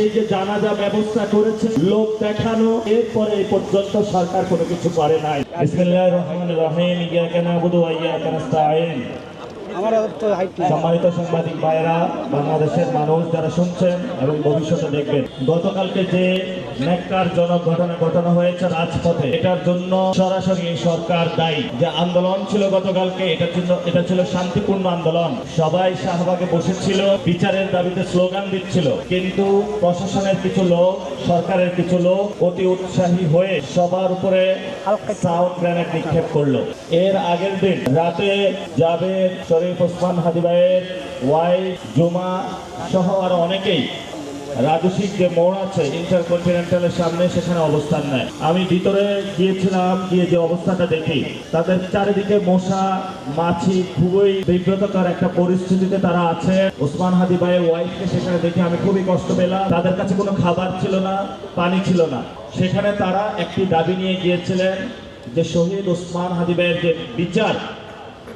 এই যে জানাজা ব্যবস্থা করেছে, লোক দেখানো, এরপরে এই পর্যন্ত সরকার কোনো কিছু করে নাই। বিসমিল্লাহির রহমানির রহিম, ইয়াকা নাবুদু ওয়া ইয়া নাস্তাঈন। আমার তো হাইট সম্মানিত সাংবাদিক ভাইয়েরা বাংলাদেশের মানুষ যারা শুনছেন এবং ভবিষ্যতে দেখবেন গতকালকে যে ন্যাক্কারজনক ঘটনা ঘটানো হয়েছে রাজপথে এটার জন্য সরাসরি সরকার দায়ী। যে আন্দোলন ছিল গতকালকে এটার জন্য এটা ছিল শান্তিপূর্ণ আন্দোলন। সবাই শাহবাগে বসেছিল বিচারের দাবিতে স্লোগান দিচ্ছিল। কিন্তু প্রশাসনের কিছু লোক সরকারের কিছু লোক অতি উৎসাহী হয়ে সবার উপরে সাউন্ড গ্রেনেড নিক্ষেপ করল। এর আগের দিন রাতে জাবেদ শরীফ ওসমান হাদিবাইয়ের ওয়াইফ জুমা সহ আরও অনেকেই রাজস্বিক যে মোড় আছে ইন্টারকন্টিনেন্টালের সামনে, সেখানে অবস্থান নেয়। আমি ভিতরে গিয়েছিলাম, গিয়ে যে অবস্থাটা দেখি, তাদের চারিদিকে মশা, মাছি, খুবই বিব্রতকর একটা পরিস্থিতিতে তারা আছে। ওসমান হাদি ভাইয়ের ওয়াইফকে সেখানে দেখে আমি খুবই কষ্ট পেলাম। তাদের কাছে কোনো খাবার ছিল না, পানি ছিল না। সেখানে তারা একটি দাবি নিয়ে গিয়েছিলেন যে শহীদ ওসমান হাদি ভাইয়ের যে বিচার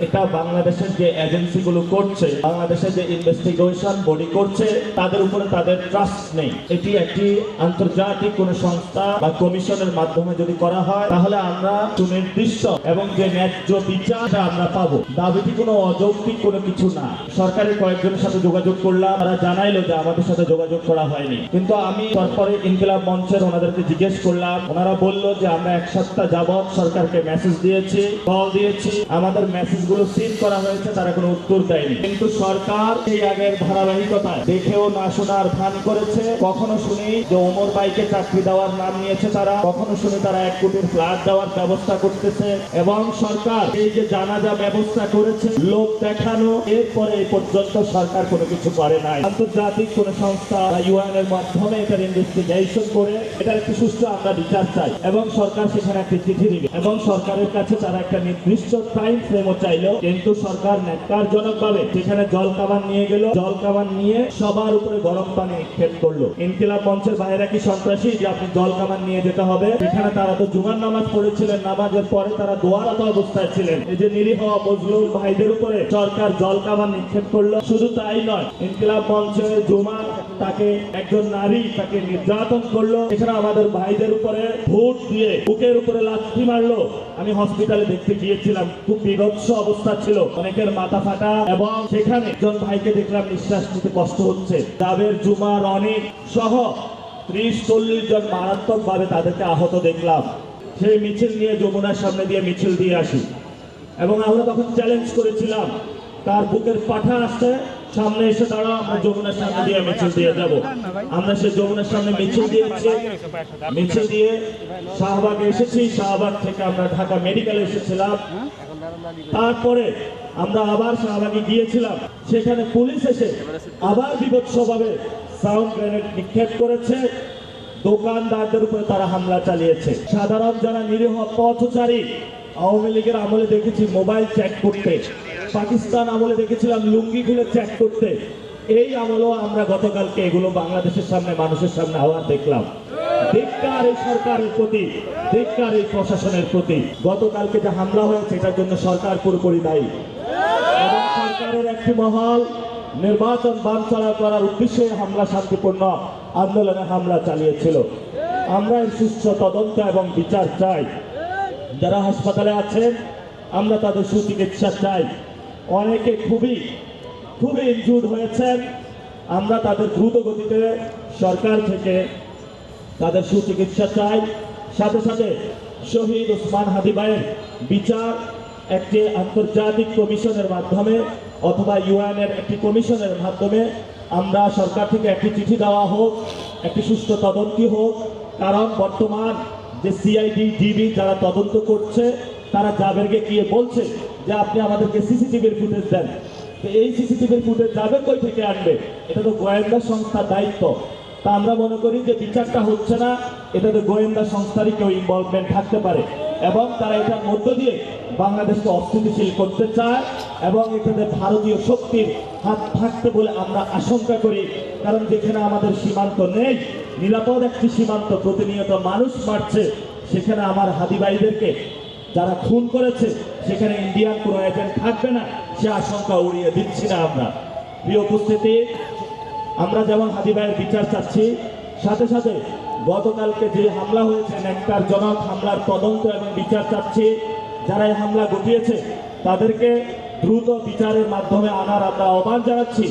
এটা বাংলাদেশের যে এজেন্সিগুলো করছে, বাংলাদেশের যে ইনভেস্টিগেশন বডি করছে, তাদের উপরে তাদের ট্রাস্ট নেই। এটি একটি আন্তর্জাতিক কোন সংস্থা বা কমিশনের মাধ্যমে যদি করা হয়, তাহলে আমরা সুনির্দিষ্ট এবং যে ন্যায্য বিচার আমরা পাবো। দাবিটি কোনো অযৌক্তিক কোনো কিছু না। সরকারের কয়েকজনের সাথে যোগাযোগ করলাম, তারা জানাইলো যে আমাদের সাথে যোগাযোগ করা হয়নি। কিন্তু আমি তারপরে ইনকিলাব মঞ্চের ওনাদেরকে জিজ্ঞেস করলাম, ওনারা বলল যে আমরা এক সপ্তাহ যাবৎ সরকারকে মেসেজ দিয়েছি কল দিয়েছি। আমাদের মেসেজ গুলো সিল করা হয়েছে, তারা কোনো উত্তর দেয়নি। কিন্তু সরকার এই আগের ধারাবাহিকতায় দেখেও না শোনার ভান করেছে। কখনো শুনি যে ওমর বাইকে চাকরি দেওয়ার নাম নিয়েছে তারা, কখনো শুনি তারা এক কোটির ফ্ল্যাট দেওয়ার ব্যবস্থা করতেছে। এবং সরকার এই যে জানাজা ব্যবস্থা করেছে, লোক দেখানো, এরপরে এই পর্যন্ত সরকার কোনো কিছু করে নাই। আন্তর্জাতিক কোন সংস্থা বা ইউএন এর মাধ্যমে এটার ইনভেস্টিগেশন করে, এটার একটি সুষ্ঠু আমরা বিচার চাই। এবং সরকার সেখানে একটি চিঠি দিবে। এবং সরকারের কাছে তারা একটা নির্দিষ্ট টাইম ফ্রেমও চাইলো, কিন্তু সরকার ন্যাক্কারজনক ভাবে সেখানে জল কামান নিয়ে গেল। জল কামান নিয়ে সবার উপরে গরম পানি নিক্ষেপ করল। ইনকিলাব মঞ্চের বাইরে কি সন্ত্রাসী? যে আপনি জল কামান নিয়ে যেতে হবে। এখানে তারা তো জুমার নামাজ পড়েছিলেন, নামাজের পরে তারা দোয়ারত অবস্থায় ছিলেন। এই যে নিরীহ মজলুম ভাইদের উপরে সরকার জল কামান নিক্ষেপ করল। শুধু তাই নয়, ইনকিলাব মঞ্চে জুমা তাকে একজন নারী তাকে নির্যাতন করল। এছাড়া আমাদের ভাইদের উপরে ভোট দিয়ে বুকের উপরে লাথি মারলো। আমি হসপিটালে দেখতে গিয়েছিলাম, খুব বিভৎস অবস্থা ছিল। অনেকের মাথা ফাটা এবং সেখানে একজন ভাইকে দেখলাম নিঃশ্বাস নিতে কষ্ট হচ্ছে। জাবের জুমার অনেক সহ ত্রিশ, চল্লিশ জন মারাত্মক ভাবে তাদেরকে আহত দেখলাম। সেই মিছিল নিয়ে যমুনার সামনে দিয়ে মিছিল দিয়ে আসি। এবং আমরা তখন চ্যালেঞ্জ করেছিলাম, তার বুকের পাঠা আসছে, সামনে এসে দাঁড়া আমরা যমুনার সামনে দিয়ে মিছিল দিয়ে যাব। আমরা সেই যমুনার সামনে মিছিল দিয়েছি। মিছিল দিয়ে শাহবাগে এসেছি। শাহবাগ থেকে আমরা ঢাকা মেডিকেলে এসেছিলাম। তারপরে আমরা আবার শাহবাগে গিয়েছিলাম। সেখানে পুলিশ এসে আবার বিভৎসভাবে সাউন্ড গ্রেনেড নিক্ষেপ করেছে। দোকানদারদের উপরে তারা হামলা চালিয়েছে। সাধারণ যারা নিরীহ পথচারী, আওয়ামী লীগের আমলে দেখেছি মোবাইল চেক করতে। পাকিস্তান আমলে দেখেছিলাম লুঙ্গি খুলে চেক করতে। এই আমলেও আমরা গতকালকে এগুলো বাংলাদেশের সামনে, মানুষের সামনে আবার দেখলাম। ধিক্কার এই সরকারের প্রতি ধিক্কার এই প্রশাসনের প্রতি। গতকালকে যে হামলা হয়েছে, এটার জন্য সরকার পুরোপুরি দায়ী। এবং সরকারের একটি মহল, নির্বাচন বানচালা করার উদ্দেশ্যে হামলা শান্তিপূর্ণ আন্দোলনে হামলা চালিয়েছিল। আমরা এর সুস্থ তদন্ত এবং বিচার চাই। যারা হাসপাতালে আছেন, আমরা তাদের সুচিকিৎসা চাই। অনেকে খুবই খুবই ইনজুর্ড হয়েছেন। আমরা তাদের দ্রুত গতিতে সরকার থেকে তাদের সুচিকিৎসা চাই। সাথে সাথে শহীদ ওসমান হাদিবাইয়ের বিচার একটি আন্তর্জাতিক কমিশনের মাধ্যমে অথবা ইউএনের একটি কমিশনের মাধ্যমে আমরা সরকার থেকে একটি চিঠি দেওয়া হোক, একটি সুষ্ঠু তদন্তি হোক। কারণ বর্তমান যে সিআইডি ডিবি যারা তদন্ত করছে, তারা জাবেরকে গিয়ে বলছে যে আপনি আমাদেরকে সিসিটিভির ফুটেজ দেন। তো এই সিসিটিভির ফুটেজ যাবে কই থেকে আনবে? এটা তো গোয়েন্দা সংস্থার দায়িত্ব। তা আমরা মনে করি যে বিচারটা হচ্ছে না, এটাতে গোয়েন্দা সংস্থারই কেউ ইনভলভমেন্ট থাকতে পারে। এবং তারা এটার মধ্য দিয়ে বাংলাদেশকে অস্থিতিশীল করতে চায় এবং এখানে ভারতীয় শক্তির হাত থাকতে বলে আমরা আশঙ্কা করি। কারণ যেখানে আমাদের সীমান্ত নেই, নিরাপদ একটি সীমান্ত প্রতিনিয়ত মানুষ মারছে, সেখানে আমার হাদিবাইদেরকে যারা খুন করেছে, সেখানে ইন্ডিয়ান কোনো এজেন্ট থাকবে না, সে আশঙ্কা উড়িয়ে দিচ্ছি না আমরা। প্রিয় উপস্থিতি আমরা যেমন হাজি ভাইয়ের বিচার চাচ্ছি, সাথে সাথে গতকালকে যে হামলা হয়েছে ন্যাক্কারজনক হামলার তদন্ত এবং বিচার চাচ্ছি, যারা এই হামলা ঘটিয়েছে, তাদেরকে দ্রুত বিচারের মাধ্যমে আনার আমরা আহ্বান জানাচ্ছি।